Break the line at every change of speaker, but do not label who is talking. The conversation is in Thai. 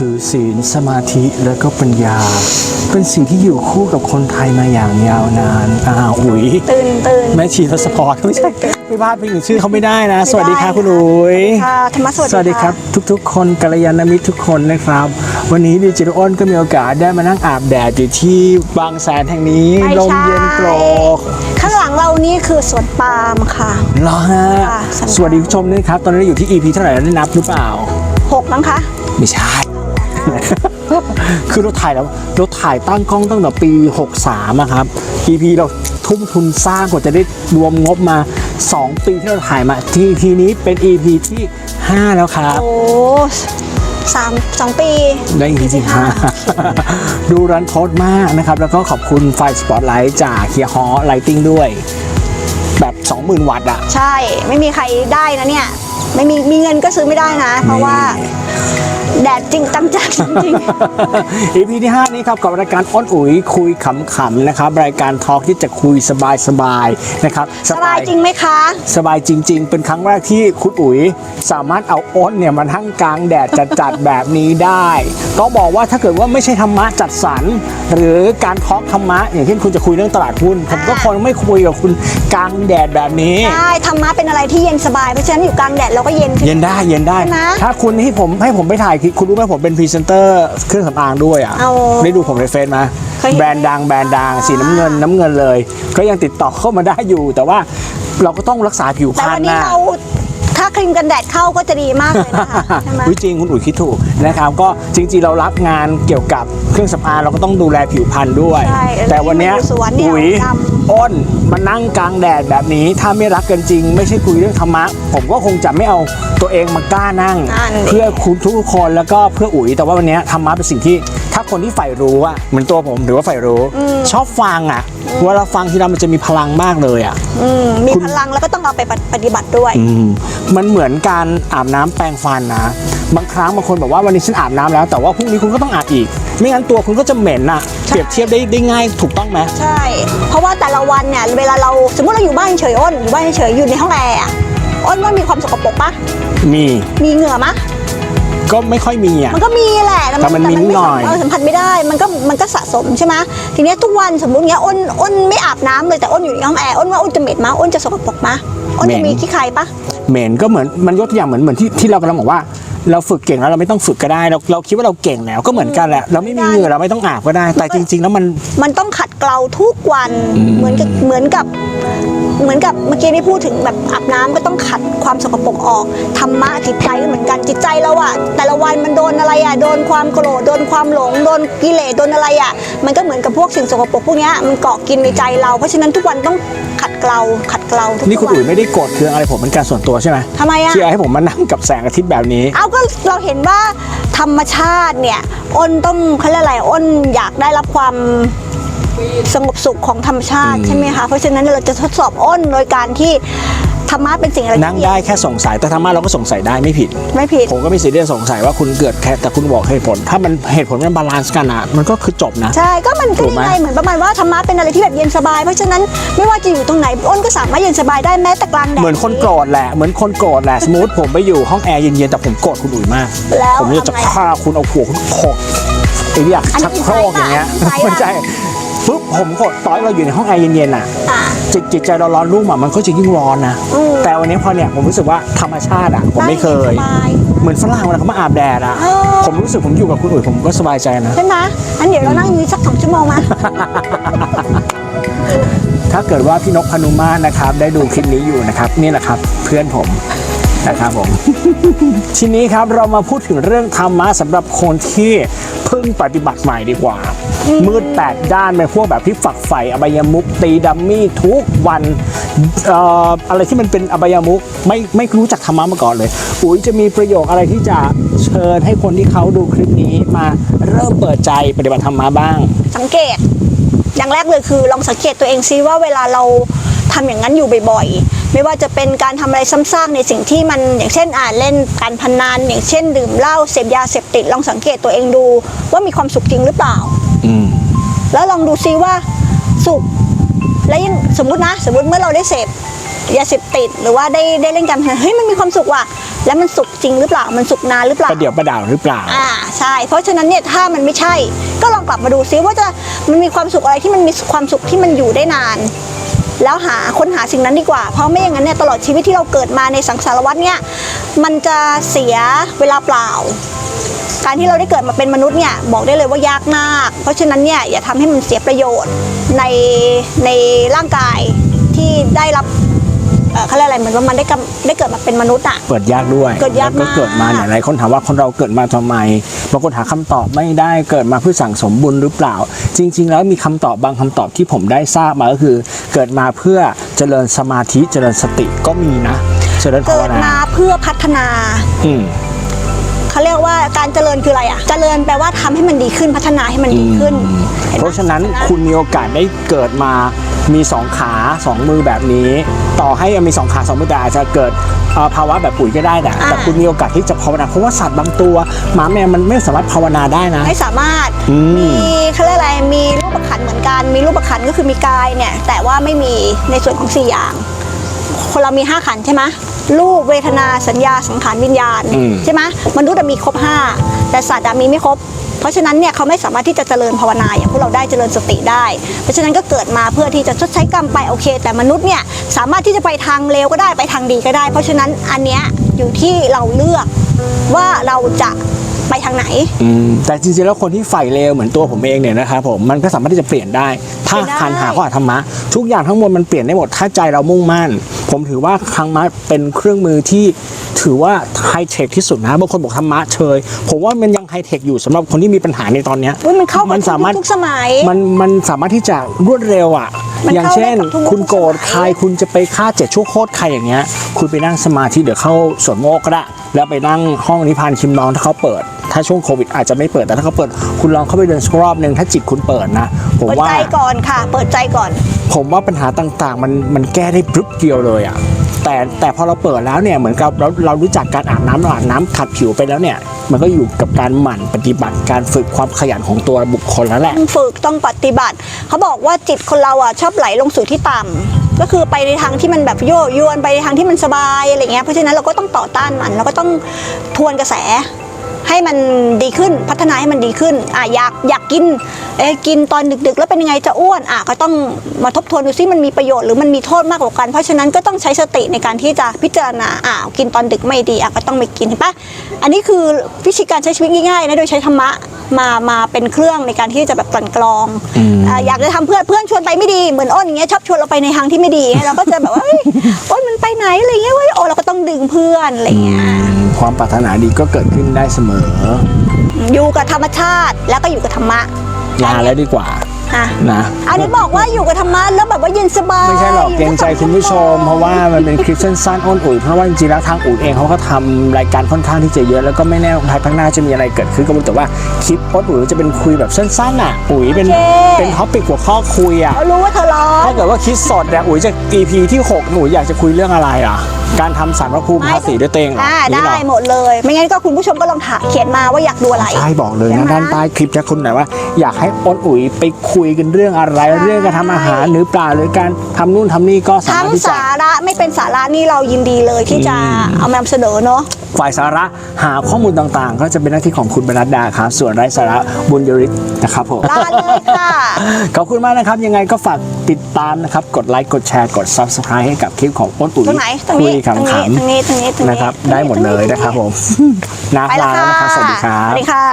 ถือศีลสมาธิแล้วก็ปัญญา เป็นสิ่งที่อยู่คู่กับคนไทยมาอย่างยาวนานอ้าวอุ๋ย
ตื่นตื่น
แม่ชีทศพรไม่ใช่ไม่พลาดไปถึงชื่อเขาไม่ได้นะ สวัสดีค่ะคุณอุ๋ย
ค่ะธรรมะสวัสดี
สวัสดีครับ ทุกๆ คนกัลยาณมิตรทุกคนนะครับ วันนี้ดิจิทัลอ้นก็มีโอกาสได้มานั่งอาบแดดอยู่ที่บางแสนแห่งนี้
ไม่
ลม
ใช่
เย็นโกรก
ข้างหลังเรานี่คือสวนปาล์มค่ะ
เหรอฮะ
ค่ะสำคัญ
สวัสดีผู้ชมด้วยครับ ตอนนี้เราอยู่ที่ EP เท่าไหร่แล้วได้นับหรือเปล่า
หกมั้งคะ
ไม่ใช่ คือเราถ่ายแล้วเราถ่ายตั้งกล้องตั้งแต่ปี 63อะครับ EP เราทุ่มทุนสร้างกว่าจะได้รวมงบมา 2 ปีที่เราถ่ายมา ทีทีนี้เป็น EP ที่ 5 แล้วครับ
โอ้สามสองปี
ได้ EP ที่ห้าดูรันทดมากนะครับ แล้วก็ขอบคุณไฟสปอตไลท์จากเฮียฮอไลติงด้วย แบบ 20,000 วัตต์อะ
ใช่ไม่มีใครได้นะเนี่ย ไม่มีมีเงินก็ซื้อไม่ได้นะ เพราะว่า แดดจริงตั้งใจจริง
EP ที่ 5 นี้ครับกับรายการอ้นอุ๋ยคุยขำๆนะครับรายการทอล์กที่จะคุยสบายๆนะครับ
ๆสบายจริงไหมคะ
สบายจริง ๆ เป็นครั้งแรกที่คุณอุ๋ยสามารถเอาอ้นเนี่ยมาทั้งกลางแดดจัดๆแบบนี้ได้ก็บอกว่าถ้าเกิดว่าไม่ใช่ธรรมะจัดสรรหรือการทอล์กธรรมะ อย่างเช่นคุณจะคุยเรื่องตลาดหุ้นผมก็คงไม่คุยกับคุณกลางแดดแบบนี้
ใช่ธรรมะเป็นอะไรที่เย็นสบายเพราะฉะนั้นอยู่กลางแดดเราก็เย็นขึ้น
เย็นได้เย็นได้
ใช่ไหม
ถ้าคุณให้ผมให้ผมไปถ่ายคลิปคุณรู้ไหมผมเป็นพรีเซนเตอร์เครื่องสำอางด้วยอะ
เอา
ได้ดูผมในเฟซมา
เคยเห็น
แบรนด์ดังแบรนด์ดังสีน้ำเงินน้ำเงินเลย ก็ยังติดต่อเข้ามาได้อยู่ แต่ว่าเราก็ต้องรักษาผิวพ
แต่
รร
วั
ณ
นนี้
นะ
เรา ถ้าครีมกันแดดเข้าก็จะดีมากเลยนะคะใช่ไหม
วิจริงคุณอุ๋ยคิดถูกนะครับก็จริงๆเรารับงานเกี่ยวกับเครื่องสำอางเราก็ต้องดูแลผิวพรรณด้วย
ใช่
แต่วันเนี้ย
อยู่สวนเนี่ย
อุ๋ย
ดำ
อ้นมานั่งกลางแดดแบบนี้ ถ้าไม่รักกันจริง ไม่ใช่คุยเรื่องธรรมะ ผมก็คงจะไม่เอาตัวเองมากล้านั่ง
นั่นดิ
เพื่อคุณทุกคนแล้วก็เพื่ออุ๋ยแต่ว่าวันเนี้ยธรรมะเป็นสิ่งที่ถ้าคนที่ใฝ่รู้อะเหมือนตัวผมหรือว่าใฝ่รู้ ชอบฟังอะเวลาฟังทีไรมันจะมีพลังมากเลยอะ
อืมมีพลังแล้วก็ต้องเอาไปปฏิบัติด้วย
อืมมันเหมือนการอาบน้ำแปรงฟันนะบางครั้งบางคนบอกว่าวันนี้ฉันอาบน้ำแล้วแต่ว่าพรุ่งนี้คุณก็ต้องอาบอีก ไม่งั้นตัวคุณก็จะเหม็นอะเปรียบเทียบได้ได้ง่ายถูกต้องไหม
ใช่ เพราะว่าแต่ละวันเนี่ยเวลาเราสมมติเราอยู่บ้านเฉยๆอ้นอยู่บ้านเฉยๆอยู่ในห้องแอร์อะอ้นว่ามีความสกปรกปะ
มี
มีเหงื่อมะ
ก็ไม่ค่อยมีอะ
มันก็มีแหละ
แต่มันมีนิดหน่อย
เออสัมผัสไม่ได้ มันก็มันก็สะสมใช่ไหมทีเนี้ยทุกวันสมมติเงี้ยอ้นอ้นไม่อาบน้ำเลยแต่อ้นอยู่ในห้องแอร์อ้นว่าอ้นจะเหม็นมะอ้นจะสกปรกมะอ้นจะมีขี้ใครปะ
เหม็นก็เหมือนมันยกตัวอย่างเหมือนเหมือนที่ที่เรากำลังบอกว่า เราฝึกเก่งแล้วเราไม่ต้องฝึกก็ได้เราเราคิดว่าเราเก่งแล้วก็เหมือนกันแหละเราไม่มีเหงื่อเราไม่ต้องอาบก็ได้ แต่จริง ๆ แล้วมัน
มันต้องขัดเกลาทุกวันเหมือนกับเหมือนกับ เหมือนกับเมื่อกี้ที่พูดถึงแบบอาบน้ำก็ต้องขัดความสกปรกออกธรรมะจิตใจก็เหมือนกันจิตใจเราอะแต่ละวันมันโดนอะไรอะโดนความโกรธโดนความหลงโดนกิเลสโดนอะไรอะมันก็เหมือนกับพวกสิ่งสกปรกพวกเนี้ยมันเกาะกินในใจเรา เพราะฉะนั้นทุกวันต้องขัดเกลาขัดเกลาทุก
นี่คุณ
วั
อุ๋ยไม่ได้โกรธเคืองอะไรผมเป็นการส่วนตัวใช่ไหม
ทำไมอะ
ที่เอาให้ผมมานั่งกับแสงอาทิตย์แบบนี้
เอาก็เราเห็นว่าธรรมชาติเนี่ยอ้นต้องเขาเรียกอะไรอ้นอยากได้รับความ สงบสุขของธรรมชาติใช่ไหมคะเพราะฉะนั้นเราจะทดสอบอ้นโดยการที่ธรรมะเป็นสิ่งอะไรที่
นั่งได้แค่สงสัยแต่ธรรมะเราก็สงสัยได้ไม่ผิด
ไม่ผิด
ผมก็ไม่ซีเรียสสงสัยว่าคุณเกิดแค่แต่คุณบอกเหตุผล ถ้ามันเหตุผลมันบาลานซ์กันอะมันก็คือจบนะ
ใช่ก็มันก็
ถูกไหม
ยังไงเหมือนประมาณว่าธรรมะเป็นอะไรที่แบบเย็นสบาย เพราะฉะนั้นไม่ว่าจะอยู่ตรงไหนอ้นก็สามารถเย็นสบายได้แม้แต่กลางแดด
เหมือนคนโกรธแหละเหมือนคนโกรธแหละสมมติผมไปอยู่ห้องแอร์เย็นๆแต่ผมโกรธคุณอุ๋ยมาก
แล้ว
ผมจะ
ทำไง
ฆ่าคุณเอาหัวคุณโขกไอ้เรียก
อันนี้
ชักโครกอย่างเงี้ย
อินไซต์อะ
ไม่ใช่ ปุ๊บผมโกรธต่อยเราอยู่ในห้องแอร์เย็นๆอะ
อะ
จิตจิตใจเราร้อนรุ่มอะมันก็จะยิ่งร้อนนะ
อืม
แต่วันนี้พอเนี่ยผมรู้สึกว่าธรรมชาติอะผมไม่เคย
ได้สบาย
เหมือนฝรั่งเวลาเขามาอาบแดดอะ
เออ
ผมรู้สึกผมอยู่กับคุณอุ๋ยผมก็สบายใจนะ
ใช่ไหมงั้นเดี๋ยวเรานั่งอยืนสักสองชั่วโมงมา
ถ้าเกิดว่าพี่นกพนุมาศนะครับ ได้ดูคลิปนี้อยู่นะครับ นี่แหละครับ เพื่อนผม นะครับผม ทีนี้ครับเรามาพูดถึงเรื่องธรรมะสำหรับคนที่เพิ่งปฏิบัติใหม่ดีกว่า มืดแปดด้านเป็นพวกแบบที่ฝักใฝ่อบายมุกตีดัมมี่ทุกวันเอ่ออะไรที่มันเป็นอบายมุกไม่ไม่รู้จักธรรมะมาก่อนเลย อุ๋ยจะมีประโยคอะไรที่จะเชิญให้คนที่เขาดูคลิปนี้มาเริ่มเปิดใจปฏิบัติธรรมะบ้าง
สังเกต อย่างแรกเลยคือลองสังเกตตัวเองซิว่าเวลาเราทำอย่างนั้นอยู่บ่อยๆ ไม่ว่าจะเป็นการทำอะไรซ้ำซากในสิ่งที่มันอย่างเช่นอ่านเล่นการพนันอย่างเช่น ดื่มเหล้าเสพยาเสพติดลองสังเกตตัวเองดู ว่ามีความสุขจริงหรือเปล่า
อืม
แล้วลองดูซิว่าสุขและยังสมมุตินะ สมมติเมื่อเราได้เสพยาเสพติดหรือว่าได้ได้เล่นการพนันเฮ้ยมันมีความสุขว่ะแล้วมันสุกจริงหรือเปล่า มันสุกนานหรือเปล่า
ประเดี๋ยวประดาวหรือเปล่า
อ่าใช่ เพราะฉะนั้นเนี่ยถ้ามันไม่ใช่ ก็ลองกลับมาดูซิว่าจะมันมีความสุขอะไรที่มันมีความสุขที่มันอยู่ได้นาน แล้วหาค้นหาสิ่งนั้นดีกว่า เพราะไม่อย่างนั้นเนี่ยตลอดชีวิตที่เราเกิดมาในสังสารวัฏเนี่ยมันจะเสียเวลาเปล่า การที่เราได้เกิดมาเป็นมนุษย์เนี่ยบอกได้เลยว่ายากมาก เพราะฉะนั้นเนี่ยอย่าทำให้มันเสียประโยชน์ในในร่างกายที่ได้รับ อ่อเขาเรียกอะไรเหมือนว่ามันได้กำได้เกิดมาเป็นมนุษย์อะ
เกิดยากด้วย
เกิดยาก
แล้วก็เกิดมาา
ก
เนี่ยหลายคนถามว่าคนเราเกิดมาทำไมบางคนหาคำตอบไม่ได้เกิดมาเพื่อสั่งสมบุญหรือเปล่า จริง ๆ แล้วมีคำตอบบางคำตอบที่ผมได้ทราบมาก็คือ เกิดมาเพื่อเจริญสมาธิเจริญสติก็มีนะ เจริญภา
เกิ
ว
ด
นา
มาเพื่อพัฒนา
อืม
เขาเรียกว่าการเจริญคืออะไรอะ เจริญแปลว่าทำให้มันดีขึ้นพัฒนาให้มันดีขึ้นห็ไหม
เพราะฉะนั้นคุณมีโอกาสได้เกิดมามีสองขา สองมือแบบนี้ ต่อให้มีสองขาสองมือแต่อาจจะเกิดเอ่อภาวะแบบปุ๋ยก็ได้แต่แต่คุณมีโอกาสที่จะภาวนาเพราะว่าสัตว์บางตัวหมาแมวมันไม่สามารถภาวนาได้นะ
ไม่สามารถ
อืม
มีเขาเรียกอะไรมีรูปประคันเหมือนกัน มีรูปประคันก็คือมีกายเนี่ยแต่ว่าไม่มีในส่วนของสี่อย่าง คนเรามีห้าขันธ์ใช่ไหมรูปเวทนาสัญญาสังขารวิญญาณ
อืม
ใช่ไหมมนุษย์อะมีครบห้าแต่สัตว์อะมีไม่ครบ เพราะฉะนั้นเนี่ยเขาไม่สามารถที่จะเจริญภาวนาอย่างพวกเราได้เจริญสติได้ เพราะฉะนั้นก็เกิดมาเพื่อที่จะชดใช้กรรมไปโอเค แต่มนุษย์เนี่ยสามารถที่จะไปทางเลวก็ได้ไปทางดีก็ได้ เพราะฉะนั้นอันเนี้ยอยู่ที่เราเลือกว่าเราจะไปทางไหน
อืมแต่จริงๆแล้วคนที่ใฝ่เลวเหมือนตัวผมเองเนี่ยนะครับผมมันก็สามารถที่จะเปลี่ยนได้ ถ้าคันหาข้อธรรมะ ทุกอย่างทั้งหมดมันเปลี่ยนได้หมดถ้าใจเรามุ่งมั่น ผมถือว่าครั้งมะเป็นเครื่องมือที่ ถือว่าไฮเทคที่สุดนะบางคนบอกธรรมะเชยผมว่ามันยังไฮเทคอยู่สำหรับคนที่มีปัญหาในตอนเนี้ย
อุ๊ยมันเข้ากับ
สามารถ
ทุกยุคทุกสมัย
มันมันสามารถที่จะรวดเร็วอะ
มัน
อย่าง
เข้า
เช่น
ได้กับทุกยุค
คุณโกรธ
ทุกสมัย
ใครคุณจะไปฆ่าเจ็ดชั่วโคตรใครอย่างเงี้ย คุณไปนั่งสมาธิเดี๋ยวเข้าสวนโมกก็ได้แล้วไปนั่งห้องนิพพานคิมนองถ้าเขาเปิด ถ้าช่วงโควิดอาจจะไม่เปิดแต่ถ้าเขาเปิด คุณลองเข้าไปเดินสักรอบหนึ่งถ้าจิตคุณเปิดนะ ผม
เปิด
ว่า
ใจก่อนค่ะ เปิดใจก่อน
ผมว่าปัญหาต่างๆ มันมันแก้ได้ปรึบเดียวเลยอะ แต่แต่พอเราเปิดแล้วเนี่ยเหมือนกับเราเรารู้จักการอาบน้ำเราอาบน้ำขัดผิวไปแล้วเนี่ย มันก็อยู่กับการหมั่นปฏิบัติการฝึกความขยันของตัวบุคคลแล้วแหละ
ต้องฝึกต้องปฏิบัติ เขาบอกว่าจิตคนเราอะชอบไหลลงสู่ที่ต่ำก็คือไปในทางที่มันแบบโยโยวนไปในทางที่มันสบายอะไรเงี้ยเพราะฉะนั้นเราก็ต้องต่อต้านมันเราก็ต้องทวนกระแส ให้มันดีขึ้นพัฒนาให้มันดีขึ้นอะอยากอยากกินเอะกินตอนดึกๆ แล้วเป็นยังไงจะอ้วนอะก็ต้องมาทบทวนดูซิมันมีประโยชน์หรือมันมีโทษมากกว่ากัน เพราะฉะนั้นก็ต้องใช้สติในการที่จะพิจารณาอะกินตอนดึกไม่ดีอะก็ต้องไม่กินเห็นปะอันนี้คือวิธีการใช้ชีวิตง่ายๆนะโดยใช้ธรรมะมามาเป็นเครื่องในการที่จะแบบกลั่นกรองอ่าอยากจะทำเพื่อนเพื่อนชวนไปไม่ดีเหมือนอ้นอย่างเงี้ยชอบชวนเราไปในทางที่ไม่ดีเราก็จะแบบว่าเฮ้ยอ้นมันไปไหนอะไรเงี้ยเว้ยโอ้เราก็ต้องดึงเพื่อนอะไรเงี้ย
ความปรารถนาดีก็เกิดขึ้นได้เสมอ
อยู่กับธรรมชาติแล้วก็อยู่กับธรรมะ
ลาแล้วดีกว่า
อะ
นะ
อันนี้บอกว่าอยู่กับธรรมะแล้วแบบว่าเย็นสบาย
ไม่ใช่หรอกเกรงใจคุณผู้ชม เพราะว่ามันเป็นคลิปสั้นๆอ้นอุ๋ยเพราะว่าจริงๆแล้วทางอุ๋ยเองเขาก็ทำรายการค่อนข้างที่จะเยอะแล้วก็ไม่แน่ภายภาคหน้าจะมีอะไรเกิดขึ้นก็ไม่รู้แต่ว่าคลิปอ้นอุ๋ยจะเป็นคุยแบบสั้นๆอะอุ๋ยเป็นเป็นท็อปิกหัวข้อคุยอะ
เขารู้ว่าเธอร้อน
ถ้าเกิดว่าคิดสดเนี่ยอุ๋ยจะ EP ที่6หนูอยากจะคุยเรื่องอะไรอะ การทำสารพระภูมิภาษีด้วยเตวเองเหรอ
อ่า
นี่เหร
ได้
อ
หมดเลย ไม่งั้นก็คุณผู้ชมก็ลองถามเขียนมาว่าอยากดูอะไร
ใช่บอกเลย
ใช่
นะ
ไหม
ด้านใต้คลิปจะคุณหน่อยว่า อยากให้อ้นอุ๋ยไปคุยกันเรื่องอะไร เรื่องการทำอาหารหรือเปล่าหรือการทำนู่นทำนี่ก็สา
ทั้
มางรถที่จะ
สาระไม่เป็นสาระนี่เรายินดีเลยที่จะเอามานำเสนอเนาะ
ฝ่ายสาระหาข้อมูลต่างๆ ก็จะเป็นหน้าที่ของคุณบรรดาครับ ส่วนไร้สาระบุญยริศนะครับผม
ลาเลยค่ะ
ขอบคุณมากนะครับ ยังไงก็ฝากติดตามนะครับ กดไลค์กดแชร์กด Subscribe ให้กับคลิปของอ้นอุ๋ย
ตรงไหนตรง
คุ
นี้
ย
ตรงนี้
ขำ
ตรงนี้ตรงนี้ตรง
ๆ
นี้
นะครับ ได้หมดเลยนะครับผมนะ
ไปแล้
ลาวแล้ว
ค่ะ
นะครับสวัสดีครับ
สวัสดีค่ะ